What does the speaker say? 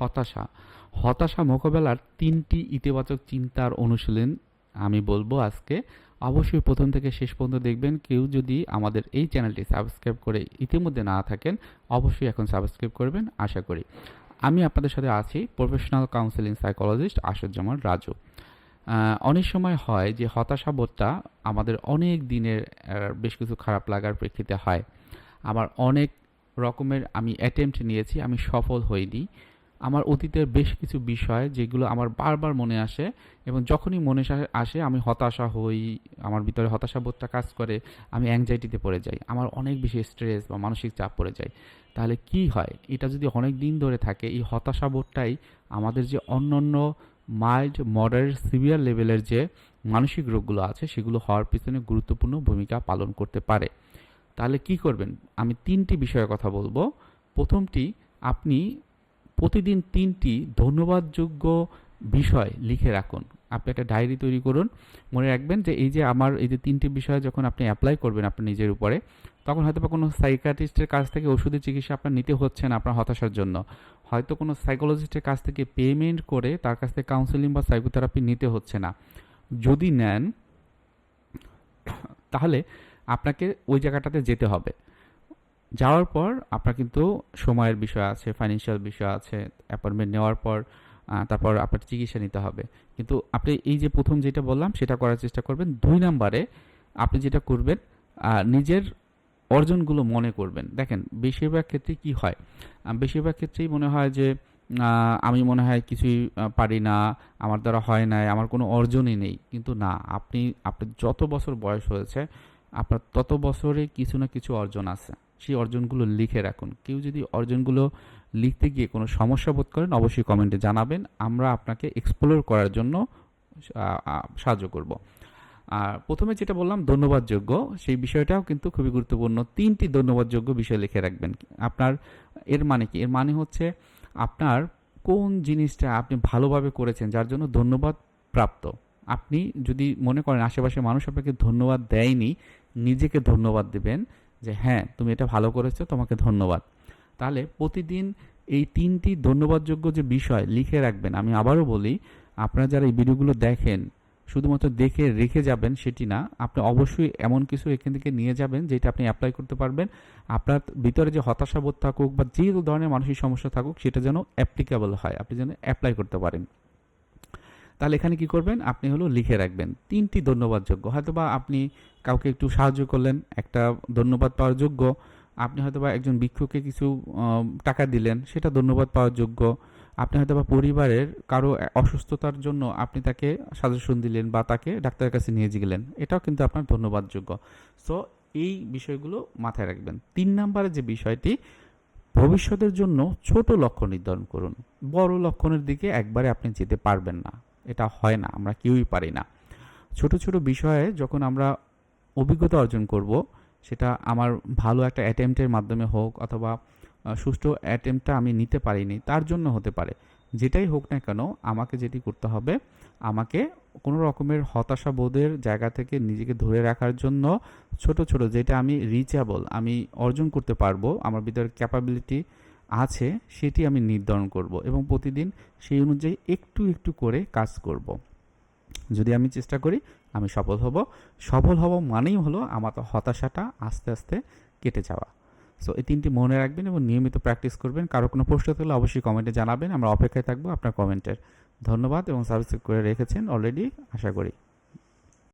হতাশা। হতাশা মোকাবেলার তিনটি ইতিবাচক চিন্তার অনুশীলন আমি বলব আজকে। অবশ্যই প্রথম থেকে শেষ পর্যন্ত দেখবেন। কেউ যদি আমাদের এই চ্যানেলটি সাবস্ক্রাইব করে ইতিমধ্যে না থাকেন, অবশ্যই এখন সাবস্ক্রাইব করবেন, আশা করি। আমি আপনাদের সাথে আছি professional counselling psychologist Ashujjaman Raju. অনেক সময় হয় যে হতাশাবোধটা আমাদের অনেক দিনের বেশ কিছু খারাপ লাগার প্রেক্ষিতে হয়। আমার অনেক রকমের আমি অ্যাটেম্পট নিয়েছি, আমি সফল হইনি। আমার অতীতের বেশ কিছু বিষয় যেগুলো আমার বারবার মনে আসে এবং যখনই মনে আসে- আমি হতাশা হই, আমার ভিতরে হতাশাবোধটা কাজ করে, আমি অ্যাংজাইটিতে পড়ে যাই, আমার অনেক বেশি স্ট্রেস বা মানসিক চাপ পড়ে যায়। তাহলে কি হয়? এটা যদি অনেক দিন ধরে থাকে, এই হতাশাবোধটাই আমাদের যে অন্য অন্য মাইল্ড মডারেট সিভিয়ার লেভেলের যে মানসিক রোগগুলো আছে, সেগুলো হওয়ার পিছনে গুরুত্বপূর্ণ ভূমিকা পালন করতে পারে। তাহলে কি করবেন? আমি তিনটি বিষয়ের কথা বলব। প্রথমটি, আপনি প্রতিদিন তিনটি ধন্যবাদযোগ্য বিষয় লিখে রাখুন। আপনি একটা ডায়েরি তৈরি করুন। মনে রাখবেন যে এই যে আমার এই যে তিনটি বিষয় যখন আপনি অ্যাপ্লাই করবেন আপনার নিজের উপরে, তখন হয়তো বা কোনো সাইকাটিস্টের কাছ থেকে ওষুধের চিকিৎসা আপনার নিতে হচ্ছে না আপনার হতাশার জন্য। হয়তো কোনো সাইকোলজিস্টের কাছ থেকে পেমেন্ট করে তার কাছ থেকে কাউন্সেলিং বা সাইকোথেরাপি নিতে হচ্ছে না। যদি নেন, তাহলে আপনাকে ওই জায়গাটাতে যেতে হবে। যাওয়ার পর আপনার কিন্তু সময়ের বিষয় আছে ফাইন্যান্সিয়াল বিষয় আছে অ্যাপয়েন্টমেন্ট নেওয়ার পর তারপর আপনার চিকিৎসা নিতে হবে। কিন্তু আপনি এই যে প্রথম যেটা বললাম, সেটা করার চেষ্টা করবেন। দুই নম্বরে আপনি যেটা করবেন নিজের অর্জনগুলো মনে করবেন। দেখেন, বেশিরভাগ ক্ষেত্রে কি হয়? বেশিরভাগ ক্ষেত্রেই মনে হয় যে আমি মনে হয় কিছুই পারি না, আমার দ্বারা হয় নাই, আমার কোনো অর্জনই নেই। কিন্তু না, আপনি, আপনার যত বছর বয়স হয়েছে আপনার তত বছরে কিছু না কিছু অর্জন আছে। সেই অর্জনগুলো লিখে রাখুন। কেউ যদি অর্জনগুলো লিখতে গিয়ে কোনো সমস্যা বোধ করেন, অবশ্যই কমেন্টে জানাবেন। আমরা আপনাকে এক্সপ্লোর করার জন্য সাহায্য করব। আর প্রথমে যেটা বললাম, ধন্যবাদযোগ্য। সেই বিষয়টাও কিন্তু খুবই গুরুত্বপূর্ণ। তিনটি ধন্যবাদযোগ্য বিষয় লিখে রাখবেন। আপনার, এর মানে কি? এর মানে হচ্ছে আপনার কোন জিনিসটা আপনি ভালোভাবে করেছেন, যার জন্য ধন্যবাদ প্রাপ্ত। আপনি যদি মনে করেন আশেপাশে মানুষ আপনাকে ধন্যবাদ দেয়নি নিজেকে ধন্যবাদ দেবেন যে হ্যাঁ তুমি এটা ভালো করেছ, তোমাকে ধন্যবাদ। তাহলে প্রতিদিন এই তিনটি ধন্যবাদযোগ্য যে বিষয় লিখে রাখবেন, আমি আবারও বলি, আপনারা যারা এই ভিডিওগুলো দেখেন, শুধুমাত্র দেখে রেখে যাবেন সেটি না, আপনি অবশ্যই এমন কিছু এখান থেকে নিয়ে যাবেন যেটা আপনি অ্যাপ্লাই করতে পারবেন। আপনার ভিতরে যে হতাশাবোধ থাকুক বা যে ধরনের মানসিক সমস্যা থাকুক, সেটা যেন অ্যাপ্লিকেবল হয়, আপনি যেন অ্যাপ্লাই করতে পারেন। তাহলে এখানে কি করবেন? আপনি হলো লিখে রাখবেন। তিনটি ধন্যবাদযোগ্য। হয়তো বা আপনি কাউকে একটু সাহায্য করলেন, একটা ধন্যবাদ পাওয়ার যোগ্য। আপনি হয়তো বা একজন ভিক্ষুকে কিছু টাকা দিলেন, সেটা ধন্যবাদ পাওয়ার যোগ্য। আপনি হয়তো বা পরিবারের কারও অসুস্থতার জন্য আপনি তাকে সাজেশন দিলেন বা তাকে ডাক্তারের কাছে নিয়ে গেলেন। এটাও কিন্তু আপনার ধন্যবাদযোগ্য। সো এই বিষয়গুলো মাথায় রাখবেন। তিন নম্বরে যে বিষয়টি, ভবিষ্যতের জন্য ছোট লক্ষ্য নির্ধারণ করুন। বড় লক্ষণের দিকে একবারে আপনি যেতে পারবেন না। এটা হয় না, আমরা কেউই পারি না। ছোট ছোট বিষয়ে যখন আমরা অভিজ্ঞতা অর্জন করব, সেটা আমার ভালো একটা অ্যাটেম্পটের মাধ্যমে হোক অথবা সুষ্ঠু অ্যাটেম্পটা আমি নিতে পারিনি, তার জন্য হতে পারে। যেটাই হোক না কেন, আমাকে যেটি করতে হবে, আমাকে কোনো রকমের হতাশা বোধের জায়গা থেকে নিজেকে ধরে রাখার জন্য ছোট ছোট যেটা আমি রিচেবল আমি অর্জন করতে পারব, আমার ভিতরে ক্যাপাবিলিটি আছে, সেটি আমি নির্ধারণ করব এবং প্রতিদিন সেই অনুযায়ী একটু একটু করে কাজ করব। যদি আমি চেষ্টা করি, আমি সফল হব। সফল হব মানেই হলো আমার হতাশাটা আস্তে আস্তে কেটে যাওয়া। সো এই তিনটি মনে রাখবেন এবং নিয়মিত প্র্যাকটিস করবেন। কারও কোনো প্রশ্ন থাকলে অবশ্যই কমেন্টে জানাবেন। আমরা অপেক্ষায় থাকব আপনার কমেন্টের ধন্যবাদ এবং সাবস্ক্রাইব করে রেখেছেন অলরেডি আশা করি।